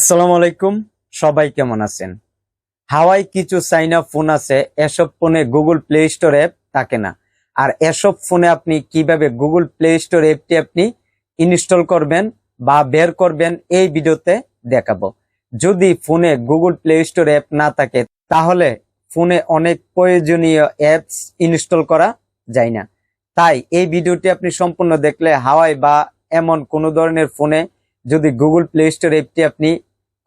আসসালামু আলাইকুম, সবাই কেমন আছেন? হাওয়াই কিছু চাইনা ফোন আছে, এসব ফোনে গুগল প্লে স্টোর অ্যাপ থাকে না। আর এসব ফোনে আপনি কীভাবে গুগল প্লে স্টোর অ্যাপটি আপনি ইনস্টল করবেন বা বের করবেন, এই ভিডিওতে দেখাবো। যদি ফোনে গুগল প্লে স্টোর অ্যাপ না থাকে, তাহলে ফোনে অনেক প্রয়োজনীয় অ্যাপস ইনস্টল করা যায় না। তাই এই ভিডিওটি আপনি সম্পূর্ণ দেখলে হাওয়াই বা এমন কোনো ধরনের ফোনে যদি গুগল প্লে স্টোর অ্যাপটি আপনি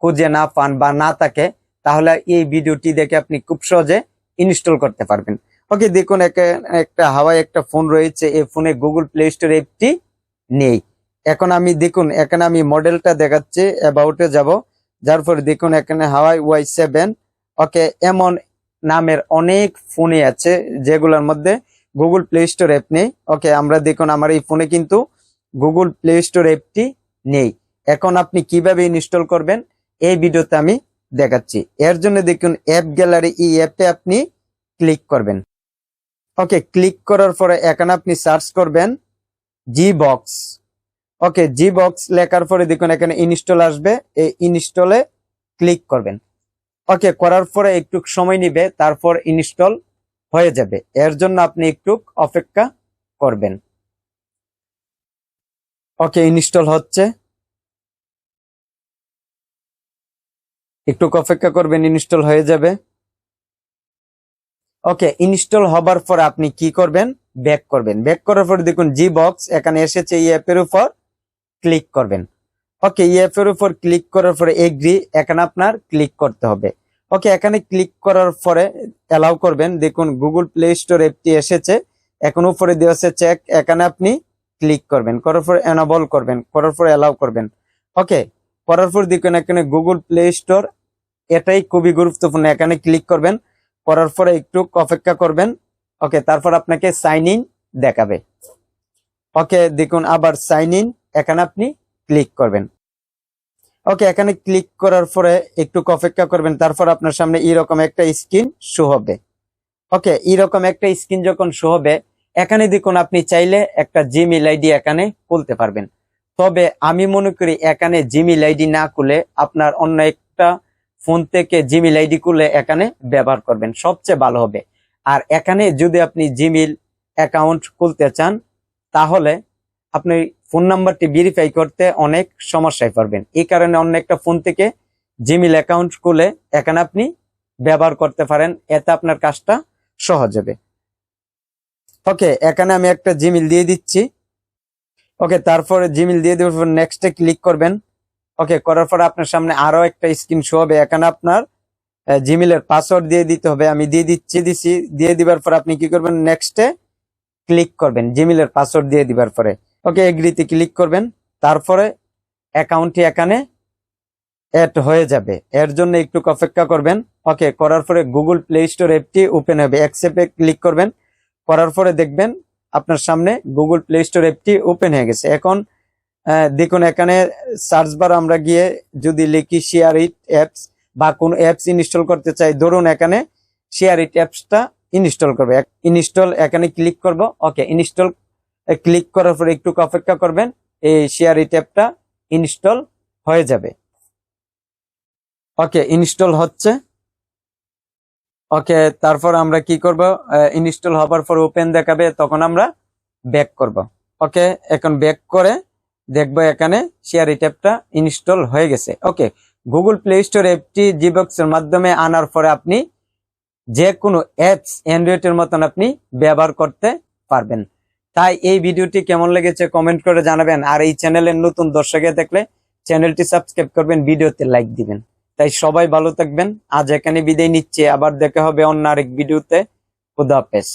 খুঁজে না পান বা না থাকে, তাহলে এই ভিডিওটি দেখে আপনি খুব সহজে ইনস্টল করতে পারবেন। ওকে, দেখুন একে- একটা হাওয়াই একটা ফোন রয়েছে, এই ফোনে গুগল প্লে স্টোর অ্যাপটি নেই। এখন আমি, দেখুন, এখানে আমি মডেলটা দেখাচ্ছি অ্যাবাউটে যাব। যার পরে দেখুন এখানে হাওয়াই ওয়াই সেভেন ওকে, এমন নামের অনেক ফোনে আছে, যেগুলোর মধ্যে গুগল প্লে স্টোর অ্যাপ নেই। ওকে, আমরা, দেখুন, আমার এই ফোনে কিন্তু গুগল প্লে স্টোর অ্যাপটি নেই। এখন আপনি কীভাবে ইনস্টল করবেন? এই ভিডিওতে আমি দেখাচ্ছি। এর জন্য দেখুন অ্যাপ গ্যালারি এই অ্যাপে আপনি ক্লিক করবেন। ওকে ক্লিক করার পরে এখানে আপনি সার্চ করবেন জি বক্স ওকে জি বক্স লেখার পরে দেখুন, এখানে ইনস্টল আসবে। এই ইনস্টলে ক্লিক করবেন। ওকে করার পরে একটু সময় নিবে, তারপর ইনস্টল হয়ে যাবে। এর জন্য আপনি একটু অপেক্ষা করবেন। ওকে ইনস্টল হচ্ছে। একটু অপেক্ষা করবেন ইনস্টল হয়ে যাবে। ওকে ইনস্টল হবার পর আপনি কি করবেন? ব্যাক করবেন। ব্যাক করার পর দেখুন জি বক্স এখানে এসেছে এই অ্যাপের উপর ক্লিক করবেন। ওকে এই অ্যাপের উপর ক্লিক করার পরে এগ্রি এখানে আপনার ক্লিক করতে হবে। ওকে এখানে ক্লিক করার পরে অ্যালাউ করবেন। দেখুন গুগল প্লে স্টোর অ্যাপটি এসেছে। এখন উপরে দেওয়া আছে চেক এখানে আপনি ক্লিক করবেন। করার পর এনাবল করবেন। করার পর অ্যালাউ করবেন। ওকে করার পর দেখুন এখানে গুগল প্লে স্টোর এটাই খুবই গুরুত্বপূর্ণ। এখানে ক্লিক করবেন করার পরে একটু অপেক্ষা করবেন। ওকে তারপর আপনাকে সাইন ইন দেখাবে। ওকে দেখুন আবার সাইন ইন এখানে আপনি ক্লিক করবেন। ওকে এখানে ক্লিক করার পরে একটু অপেক্ষা করবেন, তারপর আপনার সামনে এরকম একটা স্ক্রিন শো হবে। ওকে এরকম একটা স্ক্রিন যখন শো হবে, এখানে দেখুন আপনি চাইলে একটা জিমেল আইডি এখানে খুলতে পারবেন। তবে আমি মনে করি এখানে জিমেল আইডি না খুলে আপনার অন্য একটা ফোন থেকে জিমেল আইডি খুলে এখানে ব্যবহার করবেন, সবচেয়ে ভালো হবে। আর এখানে যদি আপনি জিমেল অ্যাকাউন্ট খুলতে চান, তাহলে আপনি ফোন নাম্বারটি ভেরিফাই করতে অনেক সমস্যায় পড়বেন। এই কারণে অন্য একটা ফোন থেকে জিমেল অ্যাকাউন্ট খুলে এখানে আপনি ব্যবহার করতে পারেন, এতে আপনার কাজটা সহজ হবে। ওকে, এখানে আমি একটা জিমেল দিয়ে দিচ্ছি। ওকে তারপরে জিমেল দিয়ে দেওয়ার নেক্সটে ক্লিক করবেন। ওকে করার পর আপনার সামনে আরও একটা স্ক্রিন শো হবে। এখানে আপনার জিমেলের পাসওয়ার্ড দিয়ে দিতে হবে। আমি দিয়ে দিচ্ছি, দিছি, দিয়ে দিবার পর আপনি কি করবেন? নেক্সটে ক্লিক করবেন জিমেলের পাসওয়ার্ড দিয়ে দিবার পরে। ওকে এগ্রিতে ক্লিক করবেন। তারপরে অ্যাকাউন্টটি এখানে অ্যাড হয়ে যাবে। এর জন্য একটু অপেক্ষা করবেন। ওকে করার পরে গুগল প্লে স্টোর অ্যাপটি ওপেন হবে। অ্যাকসেপ্টে ক্লিক করবেন। করার পরে দেখবেন আপনার সামনে গুগল প্লে স্টোর অ্যাপটি ওপেন হয়ে গেছে। এখন দেখুন, এখানে সার্চ বার আমরা গিয়ে যদি লিখি শেয়ার ইট অ্যাপস বা কোনো অ্যাপস ইনস্টল করতে চাই, ধরুন এখানে শেয়ার ইট অ্যাপসটা ইনস্টল করবে। ইনস্টল এখানে ক্লিক করব। ওকে ইনস্টল ক্লিক করার পরে একটু অপেক্ষা করবেন, এই শেয়ার ইট অ্যাপটা ইনস্টল হয়ে যাবে। ওকে ইনস্টল হচ্ছে। ওকে তারপর আমরা কি করব? ইনস্টল হবার পর ওপেন দেখাবে, তখন আমরা ব্যাক করব। ওকে এখন ব্যাক করে দেখব এখানে শেয়ার ইট অ্যাপটা ইনস্টল হয়ে গেছে। ওকে গুগল প্লে স্টোর অ্যাপটি জিবক্স এর মাধ্যমে আনার পরে আপনি যে কোনো অ্যাপস অ্যান্ড্রয়েডের মতন আপনি ব্যবহার করতে পারবেন। তাই এই ভিডিওটি কেমন লেগেছে কমেন্ট করে জানাবেন। আর এই চ্যানেলের নতুন দর্শকে দেখলে চ্যানেলটি সাবস্ক্রাইব করবেন, ভিডিওতে লাইক দিবেন। তাই সবাই ভালো থাকবেন। আজ এখানে বিদায় নিচ্ছে। আবার দেখা হবে অন্য আরেক ভিডিওতে। খুদা হাফেজ।